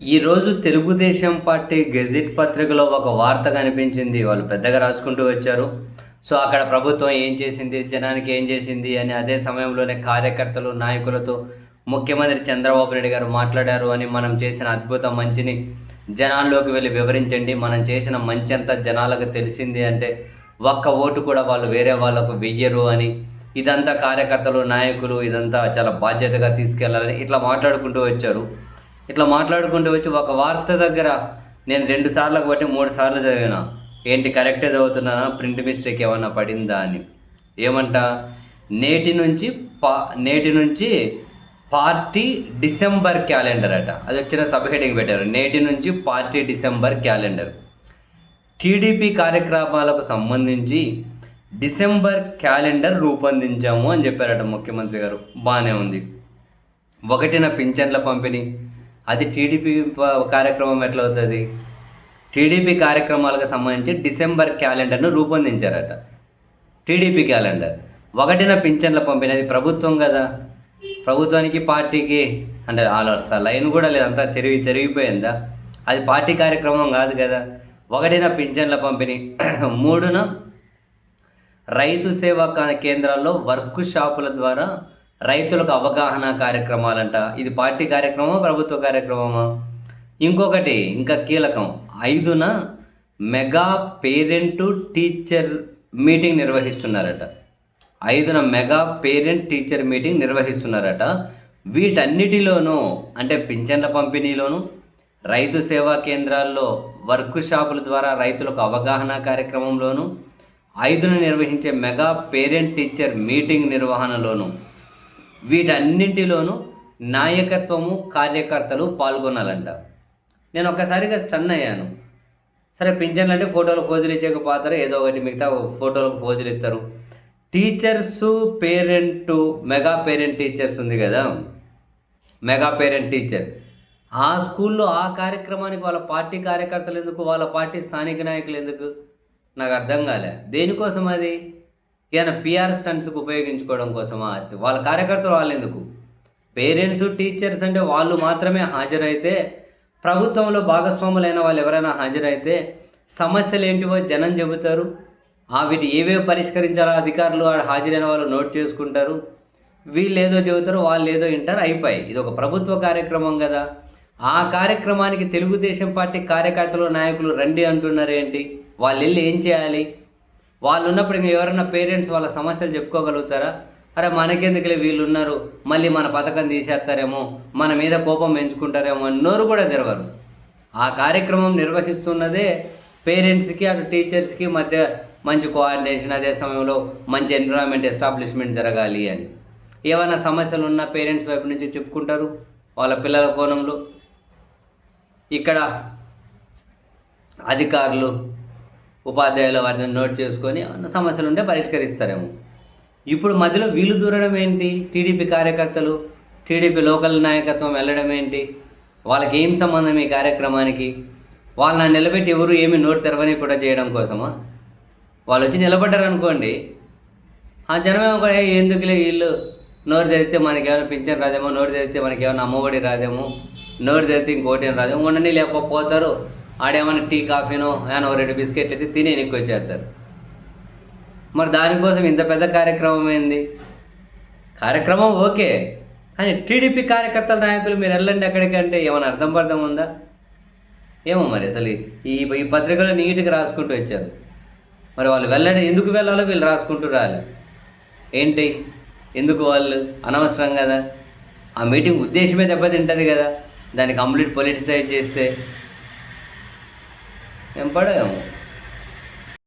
ఈరోజు Telugu Desam party gazette పత్రికలో ఒక వార్త కనిపించింది. వాళ్ళు పెద్దగా రాసుకుంటూ వచ్చారు. సో అక్కడ ప్రభుత్వం ఏం చేసింది జనానికి ఏం చేసింది అని అదే సమయంలోనే కార్యకర్తలు నాయకులతో ముఖ్యమంత్రి చంద్రబాబు నాయుడు గారు మాట్లాడారు అని మనం చేసిన అద్భుత మంచిని జనాల్లోకి వెళ్ళి వివరించండి. మనం చేసిన మంచి అంతా జనాలకు తెలిసింది అంటే ఒక్క ఓటు కూడా వాళ్ళు వేరే వాళ్ళకు వెయ్యరు అని. ఇదంతా కార్యకర్తలు నాయకులు ఇదంతా చాలా బాధ్యతగా తీసుకెళ్ళాలని ఇట్లా మాట్లాడుకుంటూ వచ్చారు. ఇట్లా మాట్లాడుకుంటూ వచ్చి ఒక వార్త దగ్గర నేను రెండు సార్లకు బట్టి మూడు సార్లు చదివిన. ఏంటి కరెక్టే చదువుతున్నానా? ప్రింట్ మిస్టేక్ ఏమన్నా పడిందా అని. ఏమంట? నేటి నుంచి పా నేటి నుంచి పార్టీ డిసెంబర్ క్యాలెండర్ అట. అది వచ్చిన సబ్ హెడింగ్ పెట్టారు. నేటి నుంచి పార్టీ డిసెంబర్ క్యాలెండర్. టీడీపీ కార్యక్రమాలకు సంబంధించి డిసెంబర్ క్యాలెండర్ రూపొందించాము అని చెప్పారట ముఖ్యమంత్రి గారు. బాగానే ఉంది. ఒకటిన పింఛన్ల పంపిణీ అది టీడీపీ ప- కార్యక్రమం ఎట్లా అవుతుంది టీడీపీ కార్యక్రమాలకు సంబంధించి డిసెంబర్ క్యాలెండర్ను రూపొందించారట. TDP calendar. ఒకటిన పింఛన్ల పంపిణీ అది ప్రభుత్వం కదా. ప్రభుత్వానికి పార్టీకి అంటే ఆలర్స్ ఆ లైన్ కూడా లేదంతా చెరిగి చెరిగిపోయిందా? అది పార్టీ కార్యక్రమం కాదు కదా. ఒకటిన పింఛన్ల పంపిణీ. మూడున రైతు సేవా కేంద్రాల్లో వర్క్ షాపుల ద్వారా రైతులకు అవగాహన కార్యక్రమాలంట. ఇది పార్టీ కార్యక్రమమా ప్రభుత్వ కార్యక్రమమా? ఇంకొకటి ఇంకా కీలకం. ఐదున మెగా పేరెంట్ టీచర్ మీటింగ్ నిర్వహిస్తున్నారట. ఐదున మెగా పేరెంట్ టీచర్ మీటింగ్ నిర్వహిస్తున్నారట. వీటన్నిటిలోనూ అంటే పింఛన్ల పంపిణీలోను రైతు సేవా కేంద్రాల్లో వర్క్ షాపుల ద్వారా రైతులకు అవగాహన కార్యక్రమంలోను ఐదున నిర్వహించే మెగా పేరెంట్ టీచర్ మీటింగ్ నిర్వహణలోను వీటన్నింటిలోనూ నాయకత్వము కార్యకర్తలు పాల్గొనాలంట. నేను ఒక్కసారిగా స్టన్ అయ్యాను. సరే పింఛన్లు అంటే ఫోటోలు పోజులు ఇచ్చేకపోతారు. ఏదో ఒకటి మిగతా ఫోటోలకు పోజులు ఇస్తారు. Teachers parent mega parent teachers ఉంది కదా? Mega parent teacher. ఆ స్కూల్లో ఆ కార్యక్రమానికి వాళ్ళ పార్టీ కార్యకర్తలు ఎందుకు? వాళ్ళ పార్టీ స్థానిక నాయకులు ఎందుకు? నాకు అర్థం కాలే. దేనికోసం అది? ఏమైనా పిఆర్ స్టంట్స్కి ఉపయోగించుకోవడం కోసమా? వాళ్ళ కార్యకర్తలు వాళ్ళు ఎందుకు పేరెంట్స్ టీచర్స్ అంటే వాళ్ళు మాత్రమే హాజరైతే ప్రభుత్వంలో భాగస్వాములైన వాళ్ళు ఎవరైనా హాజరైతే సమస్యలు ఏంటివో జనం చెబుతారు. ఆ వీటి ఏవేవి పరిష్కరించాలో అధికారులు హాజరైన వాళ్ళు నోట్ చేసుకుంటారు. వీళ్ళు ఏదో చెబుతారు వాళ్ళు ఏదో వింటారు అయిపోయి ఇది ఒక ప్రభుత్వ కార్యక్రమం కదా. ఆ కార్యక్రమానికి తెలుగుదేశం పార్టీ కార్యకర్తలు నాయకులు రండి అంటున్నారు ఏంటి వాళ్ళు వెళ్ళి ఏం చేయాలి? వాళ్ళు ఉన్నప్పుడు ఇంకా ఎవరైనా పేరెంట్స్ వాళ్ళ సమస్యలు చెప్పుకోగలుగుతారా? అరే మనకెందుకులే వీళ్ళు ఉన్నారు మళ్ళీ మన పథకం తీసేస్తారేమో? మన మీద కోపం పెంచుకుంటారేమో అన్నోరు కూడా తెరవరు. ఆ కార్యక్రమం నిర్వహిస్తున్నదే పేరెంట్స్కి అటు టీచర్స్కి మధ్య మంచి కోఆర్డినేషన్ అదే సమయంలో మంచి ఎన్విరాన్మెంట్ ఎస్టాబ్లిష్మెంట్ జరగాలి అని. ఏమైనా సమస్యలు ఉన్న పేరెంట్స్ వైపు నుంచి చెప్పుకుంటారు వాళ్ళ పిల్లల కోణంలో. ఇక్కడ అధికారులు ఉపాధ్యాయులు వాటిని నోట్ చేసుకొని సమస్యలు ఉంటే పరిష్కరిస్తారేమో. ఇప్పుడు మధ్యలో వీలు దూరడం ఏంటి? టీడీపీ కార్యకర్తలు టీడీపీ లోకల్ నాయకత్వం వెళ్ళడం ఏంటి? వాళ్ళకి ఏం సంబంధం ఈ కార్యక్రమానికి? వాళ్ళని నిలబెట్టి ఎవరు ఏమి నోరు తెరవని కూడా చేయడం కోసమా? వాళ్ళు వచ్చి నిలబడ్డారు అనుకోండి ఆ జనమేమో కూడా ఎందుకులే వీళ్ళు? నోరు తెరిస్తే మనకి ఏమైనా పింఛన్ రాదేమో నోరు తెరిస్తే మనకి ఏమైనా అమ్మఒడి రాదేమో నోరు తెరిస్తే ఇంకోటి రాదేమో ఉండని లేకపోతారు ఆడేమైనా టీ కాఫీనో ఏమైనా రెండు బిస్కెట్లు అయితే తిని వెనక్కి వచ్చేస్తారు. మరి దానికోసం ఇంత పెద్ద కార్యక్రమం ఏంది? కార్యక్రమం ఓకే కానీ టీడీపీ కార్యకర్తల నాయకులు మీరు వెళ్ళండి ఎక్కడికంటే ఏమైనా అర్థం పర్థం ఉందా? ఏమో మరి అసలు ఈ ఈ పత్రికలో నీట్గా రాసుకుంటూ వచ్చారు. మరి వాళ్ళు వెళ్ళడం ఎందుకు వెళ్ళాలో వీళ్ళు రాసుకుంటూ రాలే ఏంటి? ఎందుకు వాళ్ళు? అనవసరం కదా. ఆ మీటింగ్ ఉద్దేశమే దెబ్బతింటుంది కదా. దాన్ని కంప్లీట్ పొలిటిసైజ్ చేస్తే ఏం పడేమో